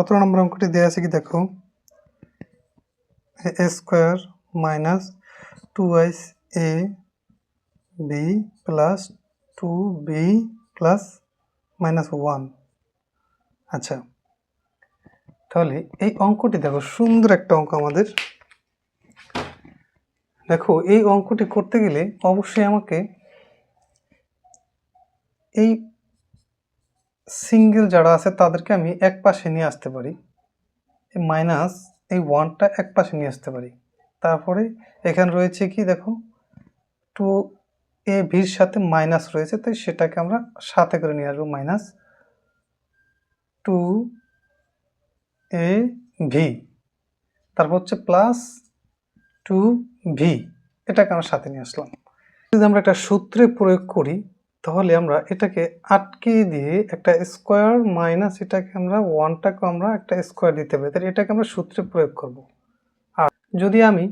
সতেরো নম্বর অঙ্কটি দেওয়া আছে কি দেখো? A square minus twice A B plus two B plus minus one. আচ্ছা তাহলে এই অঙ্কটি দেখো, সুন্দর একটা অঙ্ক আমাদের। দেখো, এই অঙ্কটি করতে গেলে অবশ্যই আমাকে এই সিঙ্গেল যারা আছে, তাদেরকে আমি এক পাশে নিয়ে আসতে পারি। এই মাইনাস এই ওয়ানটা এক পাশে নিয়ে আসতে পারি। তারপরে এখানে রয়েছে কি, দেখো টু এ ভির সাথে মাইনাস রয়েছে, তাই সেটাকে আমরা সাথে করে নিয়ে আসব মাইনাস টু এ ভি তারপর হচ্ছে প্লাস টু ভি এটাকে আমরা সাথে নিয়ে আসলাম। যদি আমরা একটা সূত্রে প্রয়োগ করি তাহলে আমরা এটাকে আটকে দিয়ে একটা স্কোয়ার মাইনাস এটাকে আমরা ওয়ানটাকে আমরা একটা স্কোয়ার দিতে পারি। তাহলে এটাকে আমরা সূত্রে প্রয়োগ করব। আর যদি আমি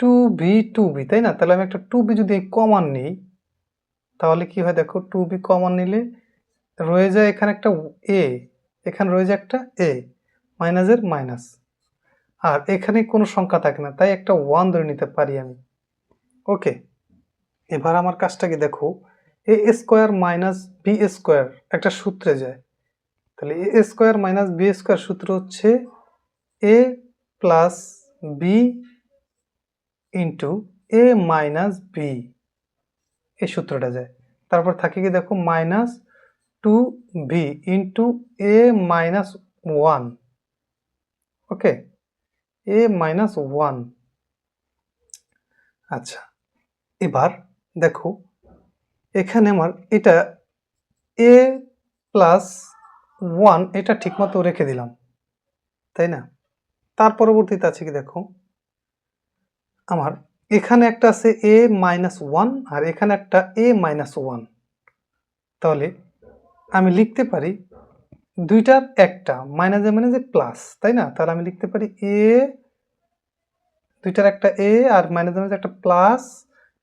টু ভি টু বি তাই না? তাহলে আমি একটা টু বি যদি কমন নিই, তাহলে কি হয় দেখো টু বি কমন নিলে রয়ে যায় এখানে একটা এ এখানে রয়ে যায় একটা এ মাইনাসের মাইনাস আর এখানে কোনো সংখ্যা থাকে না, তাই একটা ওয়ান ধরে নিতে পারি আমি। ওকে এবার আমার কাজটাকে দেখো A square minus B square একটা সূত্রে যায়। তাহলে A square minus B square সূত্র হচ্ছে A plus B into A minus B এই সূত্রটা যায়। তারপর থাকে কি দেখো minus two B into A minus one okay A minus one আচ্ছা এবার দেখো এখানে আমার এটা এ প্লাস ওয়ান এটা ঠিকমতো রেখে দিলাম, তাই না? তার পরবর্তীতে আছে কি দেখো? আমার এখানে একটা আছে এ মাইনাস ওয়ান আর এখানে একটা এ মাইনাস ওয়ান তাহলে আমি লিখতে পারি দুইটার একটা মাইনাস এ মাইনাসে মাইনাসে প্লাস তাই না? তাহলে আমি লিখতে পারি এ দুইটার একটা এ আর মাইনাসে মাইনাসে একটা প্লাস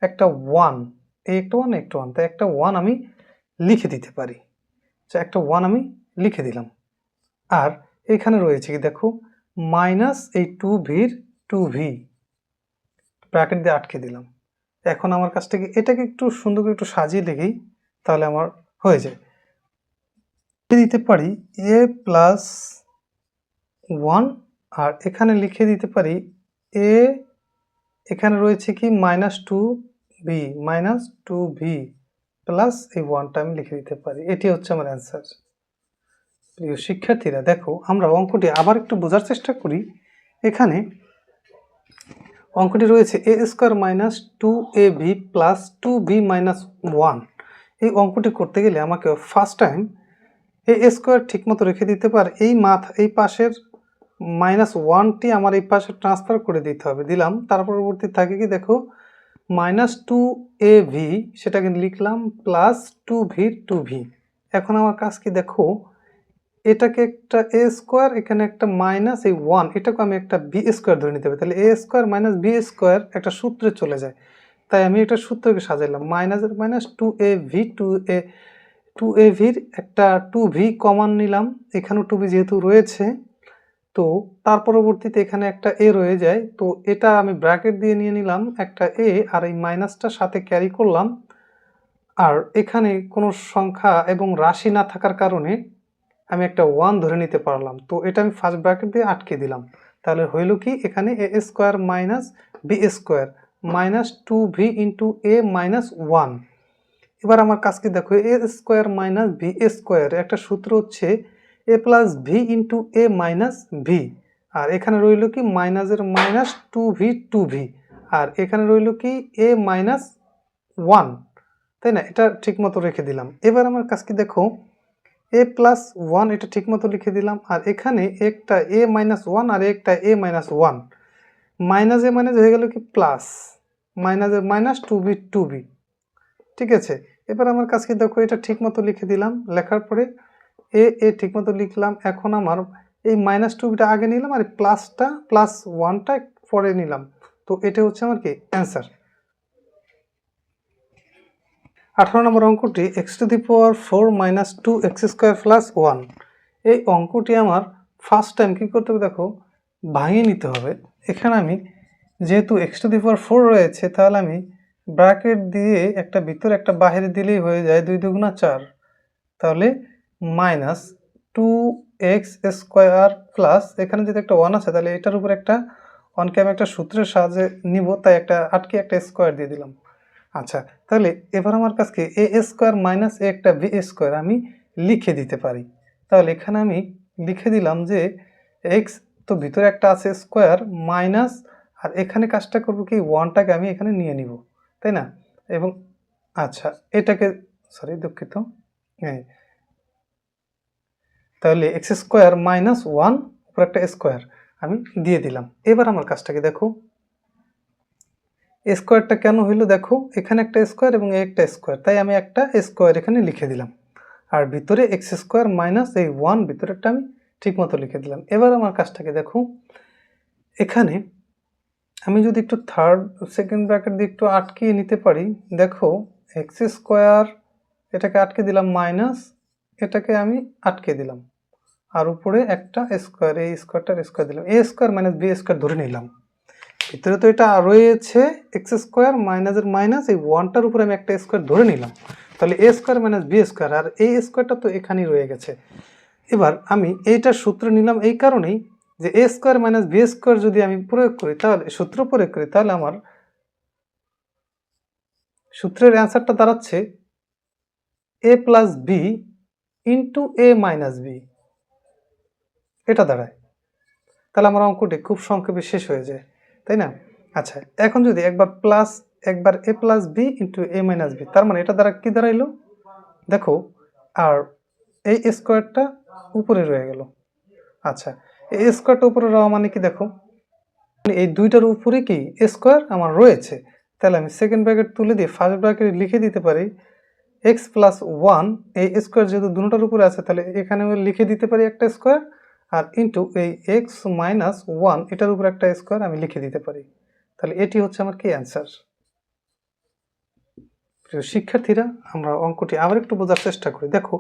একটা ওয়ান এ একটা ওয়ান একটা ওয়ান তাই একটা ওয়ান আমি লিখে দিতে পারি। আচ্ছা একটা ওয়ান আমি লিখে দিলাম। আর এখানে রয়েছে কি, দেখো মাইনাস এই টু ভির টু ভি ব্র্যাকেট দিয়ে আটকে দিলাম। এখন আমার কাছটা কি, এটাকে একটু সুন্দর করে একটু সাজিয়ে লিখি, তাহলে আমার হয়ে যায়। দিতে পারি এ প্লাস ওয়ান আর এখানে লিখে দিতে পারি এ এখানে রয়েছে কি minus two V minus two V plus এই ওয়ানটা আমি লিখে দিতে পারি। এটি হচ্ছে আমার অ্যান্সার প্রিয় শিক্ষার্থীরা, দেখো, আমরা অঙ্কটি আবার একটু বোঝার চেষ্টা করি। এখানে অঙ্কটি রয়েছে A square minus two A V plus two V minus one এই অঙ্কটি করতে গেলে আমাকে ফার্স্ট টাইম এ স্কোয়ার ঠিকমতো রেখে দিতে পার। এই মাথ, এই পাশের মাইনাস ওয়ানটি আমার এই পাশে ট্রান্সফার করে দিতে হবে। দিলাম, তার পরবর্তী থাকে কি, দেখো মাইনাস টু এ ভি সেটাকে লিখলাম, plus two V two V. এখন আমার কাজ কি দেখো, এটাকে একটা এ স্কোয়ার, এখানে একটা মাইনাস, এই ওয়ান, এটাকে আমি একটা বি স্কোয়ার ধরে নিতে হবে তাহলে A square minus B square একটা সূত্রে চলে যায়। তাই আমি এটা সূত্রকে সাজাইলাম মাইনাসের minus two A V, two A two A ভির একটা টু ভি কমান নিলাম। এখানেও টু ভি যেহেতু রয়েছে তো তার পরবর্তীতে এখানে একটা এ রয়ে যায়। তো এটা আমি ব্র্যাকেট দিয়ে নিয়ে নিলাম একটা এ আর এই মাইনাসটার সাথে ক্যারি করলাম। আর এখানে কোনো সংখ্যা এবং রাশি না থাকার কারণে আমি একটা ওয়ান ধরে নিতে পারলাম। তো এটা আমি ফার্স্ট ব্র্যাকেট দিয়ে আটকে দিলাম। তাহলে হইল কি? এখানে A square minus B square minus two V into A minus one এবার আমার কাজকে দেখো A square minus V square একটা সূত্র হচ্ছে A plus V into A minus V আর এখানে রইল কি মাইনাসের minus two V two V আর এখানে রইল কি এ মাইনাস ওয়ান তাই না? এটা ঠিকমতো রেখে দিলাম। এবার আমার কাজকে দেখো? এ প্লাস ওয়ান এটা ঠিকমতো লিখে দিলাম। আর এখানে একটা এ মাইনাস ওয়ান আর একটা A minus one minus A minus হয়ে গেল কি প্লাস মাইনাসে minus two B two B ঠিক আছে? এবার আমার কাজকে দেখো? এটা ঠিকমতো লিখে দিলাম। লেখার পরে এ এ ঠিকমতো লিখলাম। এখন আমার এই মাইনাস টু বিটা আগে নিলাম আর প্লাসটা প্লাস ওয়ানটা পরে নিলাম। তো এটা হচ্ছে আমার কি? অ্যান্সার আঠারো নম্বর অঙ্কটি X to the power four minus two X square plus one এই অঙ্কটি আমার ফার্স্ট টাইম কী করতে হবে দেখো? ভাঙিয়ে নিতে হবে। এখানে আমি যেহেতু X to the power four রয়েছে, তাহলে আমি ব্র্যাকেট দিয়ে একটা ভিতরে একটা বাহিরে দিলেই হয়ে যায় দুই দুগুণা চার। তাহলে minus two X square plus, এখানে যদি একটা ওয়ান আছে, তাহলে এটার উপর একটা, ওয়ানকে আমি একটা সূত্রের সাহায্যে নিব, তাই একটা আটকে একটা স্কোয়ার দিয়ে দিলাম। আচ্ছা তাহলে এবার আমার কাছকে এ স্কোয়ার মাইনাস এ একটা বি স্কোয়ার আমি লিখে দিতে পারি। তাহলে এখানে আমি লিখে দিলাম যে এক্স তো ভিতরে একটা আছে স্কোয়ার মাইনাস, আর এখানে কাজটা করব কি, ওয়ানটাকে আমি এখানে নিয়ে নিব, তাই না? এবং আচ্ছা এটাকে, সরি, দুঃখিত হ্যাঁ তাহলে এক্স স্কোয়ার মাইনাস ওয়ান উপর একটা স্কোয়ার। আমি দিয়ে দিলাম। এবার আমার কাজটাকে দেখো। স্কোয়ারটা কেন হইল দেখো? এখানে একটা স্কোয়ার এবং একটা স্কোয়ার। তাই আমি একটা স্কোয়ার এখানে লিখে দিলাম। আর ভিতরে এক্স স্কোয়ার মাইনাস এই ওয়ান ভিতরেরটা আমি ঠিকমতো লিখে দিলাম। এবার আমার কাজটাকে দেখো। এখানে আমি যদি একটু থার্ড সেকেন্ড ব্র্যাকেট দিয়ে একটু আটকিয়ে নিতে পারি, দেখো, এক্স স্কোয়ার এটাকে আটকে দিলাম মাইনাস, এটাকে আমি আটকে দিলাম। আর উপরে একটা স্কোয়ার এই স্কোয়ারটার স্কোয়ার দিলাম। A square minus B square ধরে নিলাম। ভিতরে তো এটা রয়েছে এক্স স্কোয়ার মাইনাসের মাইনাস এই ওয়ানটার উপরে আমি একটা স্কোয়ার ধরে নিলাম। তাহলে A square minus B square আর এই স্কোয়ারটা তো এখানেই রয়ে গেছে। এবার আমি এইটার সূত্র নিলাম এই কারণেই যে A square minus B square যদি আমি প্রয়োগ করি, তাহলে, সূত্র প্রয়োগ করি, তাহলে আমার সূত্রের অ্যান্সারটা দাঁড়াচ্ছে A plus B into A minus B এটা দাঁড়ায়। তাহলে আমার অঙ্কটি খুব সংক্ষেপে শেষ হয়ে যায়, তাই না? আচ্ছা এখন যদি একবার প্লাস একবার A plus B into A minus B তার মানে এটা দ্বারা কি দাঁড়াইলো? দেখো, আর এই স্কোয়ারটা উপরে রয়ে গেল। আচ্ছা এই স্কোয়ারটা উপরে রওয়া মানে কি দেখো? এই দুইটার উপরে কি স্কোয়ার আমার রয়েছে? তাহলে আমি সেকেন্ড ব্র্যাকেট তুলে দিয়ে ফার্স্ট ব্র্যাকেট লিখে দিতে পারি এক্স প্লাস ওয়ান এই স্কোয়ার যেহেতু দুটোটার উপরে আছে, তাহলে এখানে লিখে দিতে পারি একটা স্কোয়ার আর ইন্টু এই এক্স মাইনাস ওয়ান এটার উপর একটা স্কোয়ার আমি লিখে দিতে পারি। তাহলে এটি হচ্ছে আমার কি অ্যান্সার প্রিয় শিক্ষার্থীরা, আমরা অঙ্কটি আবার একটু বোঝার চেষ্টা করি। দেখো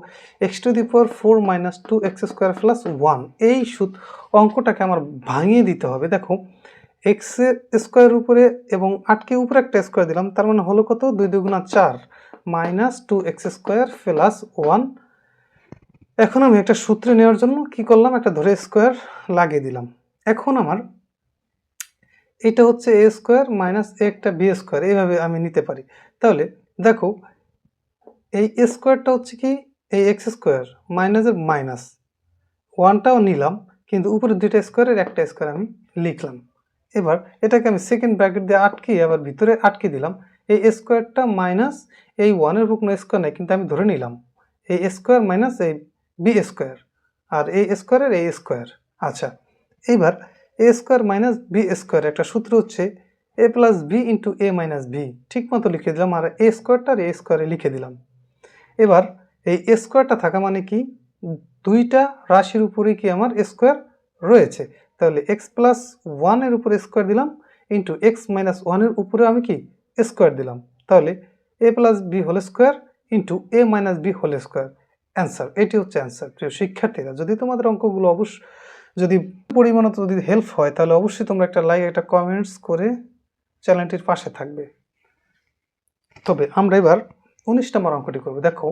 X to the power four minus two X square plus one এই সুদ অঙ্কটাকে আমার ভাঙিয়ে দিতে হবে। দেখো এক্স স্কোয়ার উপরে এবং আটকে উপরে একটা স্কোয়ার দিলাম, তার মানে হলো কত? দুই দুগুণা চার minus two X square plus one এখন আমি একটা সূত্রে নেওয়ার জন্য কি করলাম? একটা ধরে স্কোয়ার লাগিয়ে দিলাম। এখন আমার এটা হচ্ছে এ স্কোয়ার মাইনাস একটা বি স্কোয়ার এইভাবে আমি নিতে পারি। তাহলে দেখো, এই স্কোয়ারটা হচ্ছে কি? এই এক্স স্কোয়ার মাইনাসের মাইনাস ওয়ানটাও নিলাম, কিন্তু উপরে দুইটা স্কোয়ারের একটা স্কোয়ার আমি লিখলাম। এবার এটাকে আমি সেকেন্ড ব্র্যাকেট দিয়ে আটকে আবার ভিতরে আটকে দিলাম। এই স্কোয়ারটা মাইনাস এই ওয়ানের কোনো স্কোয়ার নেই, কিন্তু আমি ধরে নিলাম। এই স্কোয়ার মাইনাস এই বি স্কোয়ার আর এ স্কোয়ারের এ স্কোয়ার আচ্ছা এইবার A square minus B square একটা সূত্র হচ্ছে A plus B into A minus B ঠিক মতো লিখে দিলাম আর এ স্কোয়ারটা আর এ স্কোয়ারে লিখে দিলাম। এবার এই এ স্কোয়ারটা থাকা মানে কি? দুইটা রাশির উপরে কি আমার স্কোয়ার রয়েছে। তাহলে এক্স প্লাস ওয়ানের উপরে স্কোয়ার দিলাম ইন্টু এক্স মাইনাস ওয়ানের উপরে আমি কি? স্কোয়ার দিলাম। তাহলে A plus B whole square into A minus B whole square answer এটি হচ্ছে অ্যান্সার প্রিয় শিক্ষার্থীরা। যদি তোমাদের অঙ্কগুলো অবশ্য, যদি পরিমাণত যদি হেল্প হয়, তাহলে অবশ্যই তোমরা একটা লাইক একটা কমেন্টস করে চ্যানেলটির পাশে থাকবে। তবে আমরা এবার উনিশ নম্বর অঙ্কটি করব। দেখো,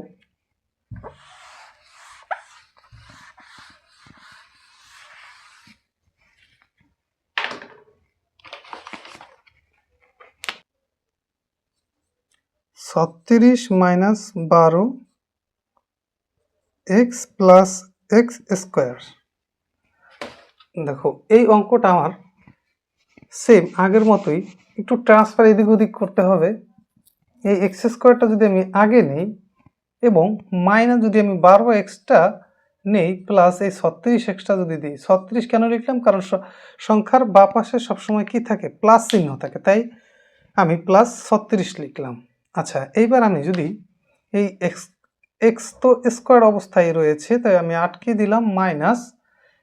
ছত্রিশ মাইনাস বারো এক্স প্লাস এক্স স্কোয়ার দেখো, এই অঙ্কটা আমার সেম আগের মতোই। একটু ট্রান্সফার এদিক ওদিক করতে হবে। এই এক্স স্কোয়ারটা যদি আমি আগে নেই এবং মাইনাস যদি আমি বারো এক্সটা নেই প্লাস এই ছত্রিশ এক্সটা যদি দিই, ছত্রিশ কেন লিখলাম? কারণ সংখ্যার বা পাশে সবসময় কি থাকে? প্লাস চিহ্ন থাকে। তাই আমি প্লাস ছত্রিশ লিখলাম। আচ্ছা এইবার আমি যদি এই এক্স এক্স তো স্কোয়ার অবস্থায় রয়েছে, তাই আমি আটকে দিলাম মাইনাস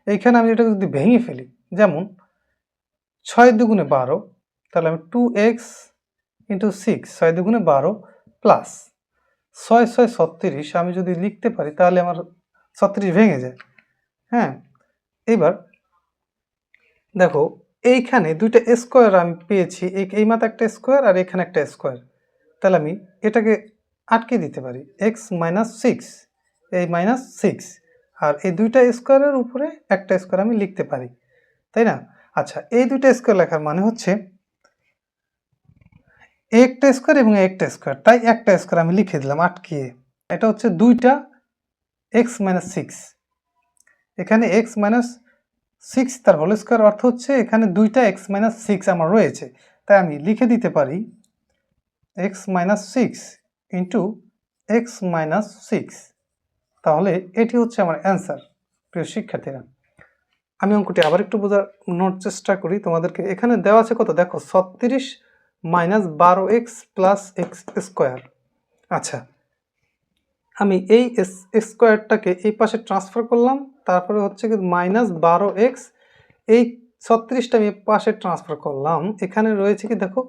এইখানে আমি এটাকে যদি ভেঙে ফেলি, যেমন ছয় দুগুণে বারো, তাহলে আমি টু এক্স ইন্টু সিক্স ছয় দুগুণে বারো প্লাস ছয় ছয়, ছত্রিশ, আমি যদি লিখতে পারি, তাহলে আমার ছত্রিশ ভেঙে যায়। হ্যাঁ এবার দেখো, এইখানে দুইটা স্কোয়ার আমি পেয়েছি, এই- মাথা একটা স্কোয়ার আর এখানে একটা স্কোয়ার তাহলে আমি এটাকে আটকে দিতে পারি। এক্স মাইনাস সিক্স এই মাইনাস সিক্স আর এই দুইটা স্কোয়ারের উপরে একটা স্কোয়ার আমি লিখতে পারি, তাই না? আচ্ছা এই দুইটা স্কোয়ার লেখার মানে হচ্ছে একটা স্কোয়ার এবং একটা স্কোয়ার তাই একটা স্কোয়ার আমি লিখে দিলাম আটকিয়ে এটা হচ্ছে দুইটা এক্স মাইনাস সিক্স এখানে এক্স মাইনাস সিক্স তার হোল স্কোয়ার অর্থ হচ্ছে এখানে দুইটা এক্স মাইনাস সিক্স আমার রয়েছে, তাই আমি লিখে দিতে পারি x minus six into x minus six তাহলে এটি হচ্ছে আমার অ্যান্সার প্রিয় শিক্ষার্থীরা। আমি অঙ্কটি আবার একটু বোঝার নোট চেষ্টা করি। তোমাদেরকে এখানে দেওয়া আছে কত? দেখো, ছত্রিশ মাইনাস বারো এক্স প্লাস এক্স স্কোয়ার আচ্ছা আমি এই স্কোয়ারটাকে এই পাশে ট্রান্সফার করলাম। তারপরে হচ্ছে কি মাইনাস বারো এক্স এই ছত্রিশটা আমি পাশে ট্রান্সফার করলাম। এখানে রয়েছে কি দেখো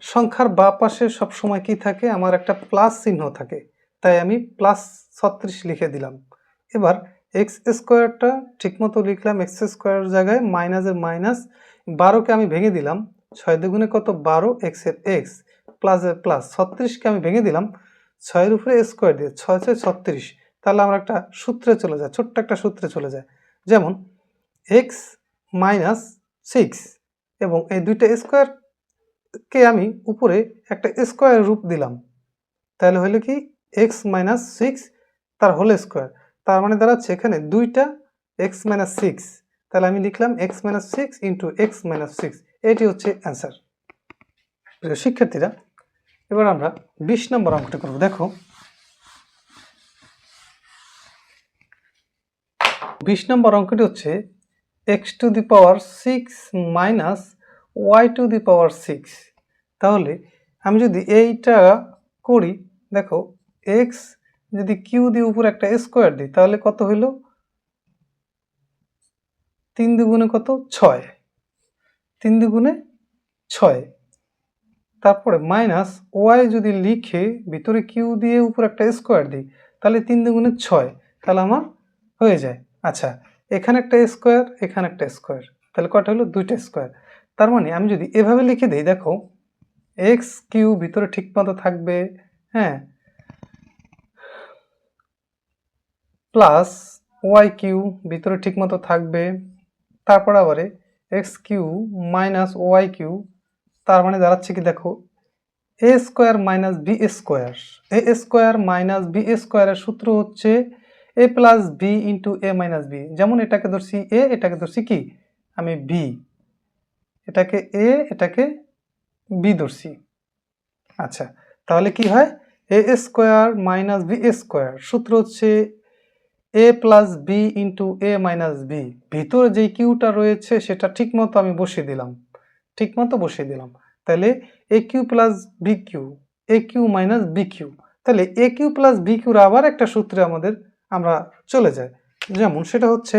সংখ্যার বা পাশে সবসময় কি থাকে? আমার একটা প্লাস চিহ্ন থাকে। তাই আমি প্লাস ছত্রিশ লিখে দিলাম। এবার এক্স স্কোয়ারটা ঠিকমতো লিখলাম। এক্স স্কোয়ারের জায়গায় মাইনাসের মাইনাস বারোকে আমি ভেঙে দিলাম। ছয় দুগুণে কত? বারো। এক্সের এক্স প্লাসের প্লাস ছত্রিশকে আমি ভেঙে দিলাম। ছয়ের উপরে স্কোয়ার দিয়ে ছয় ছয় ছত্রিশ। তাহলে আমরা একটা সূত্রে চলে যায়। ছোট্ট একটা সূত্রে চলে যায়। যেমন এক্স মাইনাস সিক্স এবং এই দুইটা স্কোয়ারকে আমি উপরে একটা স্কোয়ার রূপ দিলাম। তাহলে হলো কি? এক্স মাইনাস সিক্স তার হোল স্কোয়ার তার মানে দাঁড়াচ্ছে এখানে দুইটা এক্স মাইনাস সিক্স তাহলে আমি লিখলাম x minus six into x minus six এটি হচ্ছে অ্যান্সার প্রিয় শিক্ষার্থীরা, এবার আমরা বিশ নম্বর অঙ্কটা করব। দেখো, বিশ নম্বর অঙ্কটি হচ্ছে x to the power six minus y to the power six তাহলে আমি যদি এইটা করি, দেখো এক্স যদি কিউ দিয়ে উপর একটা স্কোয়ার দিই, তাহলে কত হইল? তিন দুগুণে কত? ছয়। তিন দুগুণে ছয়। তারপরে মাইনাস ওয়াই যদি লিখে ভিতরে কিউ দিয়ে উপর একটা স্কোয়ার দিই, তাহলে তিন দুগুণে ছয়। তাহলে আমার হয়ে যায়। আচ্ছা এখানে একটা স্কোয়ার এখানে একটা স্কোয়ার তাহলে কটা হলো? দুইটা স্কোয়ার তার মানে আমি যদি এভাবে লিখে দিই, দেখো এক্স কিউ ভিতরে ঠিক মতো থাকবে হ্যাঁ প্লাস ওয়াই কিউ ভিতরে ঠিক মতো থাকবে, তারপর আবারে x cube minus y cube তার মানে দাঁড়াচ্ছে কি দেখো a square minus b square a square minus b স্কোয়ারের সূত্র হচ্ছে a plus b into a minus b যেমন এটাকে ধরছি এ এটাকে ধরছি কি, আমি বি এটাকে এ এটাকে বি ধরছি। আচ্ছা তাহলে কি হয়? A square minus b square সূত্র হচ্ছে a plus b into a minus b ভিতরে যেই কিউটা রয়েছে, সেটা ঠিকমতো আমি বসিয়ে দিলাম। ঠিকমতো বসিয়ে দিলাম। তাহলে A Q plus B Q A Q minus B Q তাহলে এ কিউ প্লাস বি কিউর আবার একটা সূত্রে আমাদের, আমরা চলে যাই। যেমন সেটা হচ্ছে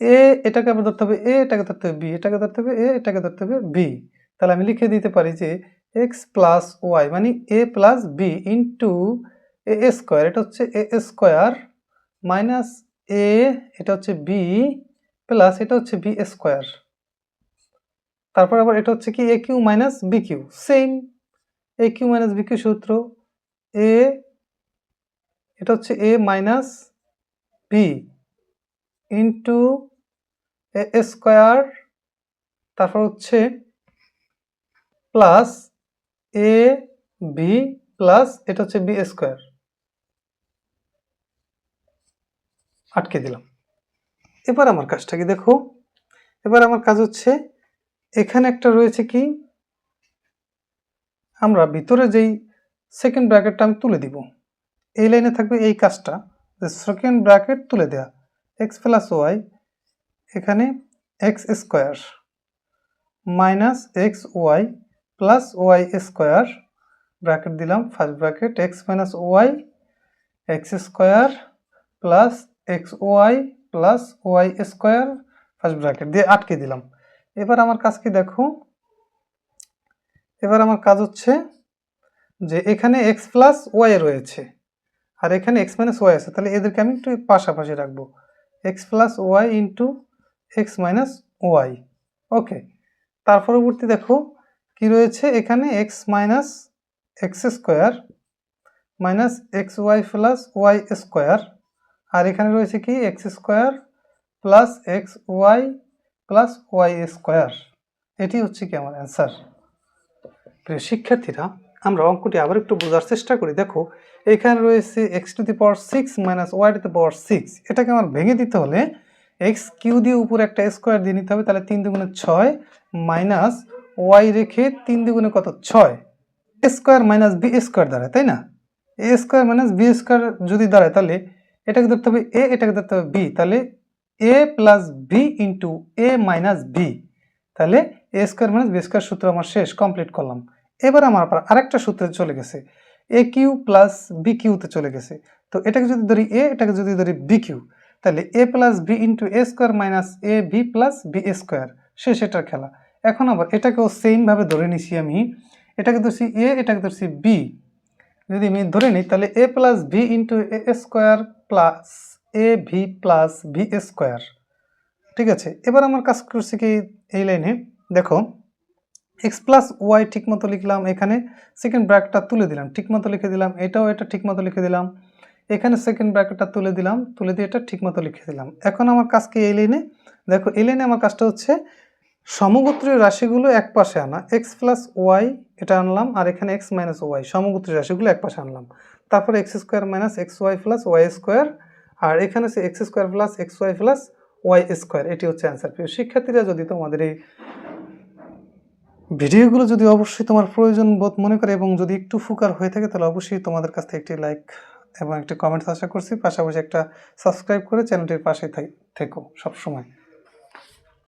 এ, এটাকে আবার ধরতে হবে, এ, এটাকে ধরতে হবে, বি, এটাকে ধরতে হবে, এ, এটাকে ধরতে হবে, বি। তাহলে আমি লিখে দিতে পারি যে এক্স প্লাস ওয়াই মানে a plus b into a square এটা হচ্ছে এ স্কোয়ার মাইনাস এ এটা হচ্ছে বি প্লাস এটা হচ্ছে বি স্কোয়ার তারপর আবার এটা হচ্ছে কি a cube minus b cube same a cube minus b cube সূত্র এ এটা হচ্ছে a minus b into square তারপর হচ্ছে প্লাস এ বি প্লাস এটা হচ্ছে বি স্কোয়ার আটকে দিলাম। এবার আমার কাজটা কি দেখো? এবার আমার কাজ হচ্ছে এখানে একটা রয়েছে কি? আমরা ভিতরে যেই সেকেন্ড ব্র্যাকেটটা আমি তুলে দিব। এই লাইনে থাকবে এই কাজটা। যে সেকেন্ড ব্র্যাকেট তুলে দেয়া। এক্স প্লাস ওয়াই এখানে x square minus x y plus y square, bracket দিলাম first bracket x minus y, x square plus x y plus y square first bracket দিয়ে আটকে দিলাম। এবার আমার কাজ কি দেখো? এবার আমার কাজ হচ্ছে যে এখানে এক্স প্লাস ওয়াই রয়েছে, আর এখানে এক্স মাইনাস ওয়াই আছে, তাহলে এদেরকে আমি একটু পাশাপাশি রাখব। X plus y into x minus y okay তার পরবর্তী দেখো, কি রয়েছে? এখানে x minus x square minus x y plus y square আর এখানে রয়েছে কি? X square plus x y plus y square এটি হচ্ছে কি আমার অ্যান্সার প্রিয় শিক্ষার্থীরা, আমরা অঙ্কটি আবার একটু বোঝার চেষ্টা করি। দেখো এখানে রয়েছে x to the power six minus y to the power six এটাকে আমার ভেঙে দিতে হলে এক্স কিউ দিয়ে উপরে একটা স্কোয়ার দিয়ে নিতে হবে, তাহলে তিন দুগুণে ছয় মাইনাস ওয়াই রেখে তিন দুগুণে কত? ছয়। স্কোয়ার মাইনাস বি স্কোয়ার দাঁড়ায় তাই না? A square minus b square যদি দাঁড়ায় তাহলে এটাকে ধরতে হবে এ এটাকে ধরতে হবে বি তাহলে a plus b into a minus b তাহলে a square minus b square সূত্র আমার শেষ কমপ্লিট করলাম। এবার আমার আরেকটা সূত্রে চলে গেছে। এ কিউ প্লাস বি কিউতে চলে গেছে। তো এটাকে যদি ধরি এ এটাকে যদি ধরি বি কিউ, তাহলে a plus b into a square minus a b plus b square শেষ এটার খেলা। এখন আবার এটাকেও সেমভাবে ধরে নিছি আমি। এটাকে ধরছি এ এটাকে ধরছি বি যদি আমি ধরে নিই, তাহলে a plus b into a square plus a b plus b square ঠিক আছে? এবার আমার কাজ করছি কি এই লাইনে? দেখো এক্স প্লাস ওয়াই ঠিক মতো লিখলাম, এখানে সেকেন্ড ব্র্যাকেটটা তুলে দিলাম ঠিক মতো লিখে দিলাম, এটাও এটা ঠিক মতো লিখে দিলাম, এখানে সেকেন্ড ব্র্যাকেটটা তুলে দিলাম, তুলে দিয়ে এটা ঠিক মতো লিখে দিলাম। এখন আমার কাজ কি এই লাইনে দেখো, এই লাইনে আমার কাজটা হচ্ছে সমগোত্রীয় রাশিগুলো এক পাশে আনা এক্স প্লাস ওয়াই এটা আনলাম, আর এখানে এক্স মাইনাস ওয়াই সমগোত্রীয় রাশিগুলো এক পাশে আনলাম। তারপরে x square minus x y plus y square আর এখানে হচ্ছে x square plus x y plus y square এটি হচ্ছে অ্যান্সার প্রিয় শিক্ষার্থীরা, যদি তোমাদের এই ভিডিওগুলো যদি অবশ্যই তোমার প্রয়োজন বোধ মনে করে এবং যদি একটু ফুকার হয়ে থাকে, তাহলে অবশ্যই তোমাদের কাছ থেকে একটি লাইক এবং একটি কমেন্টস আশা করছি। পাশাপাশি একটা সাবস্ক্রাইব করে চ্যানেলটির পাশে থাক- সবসময়।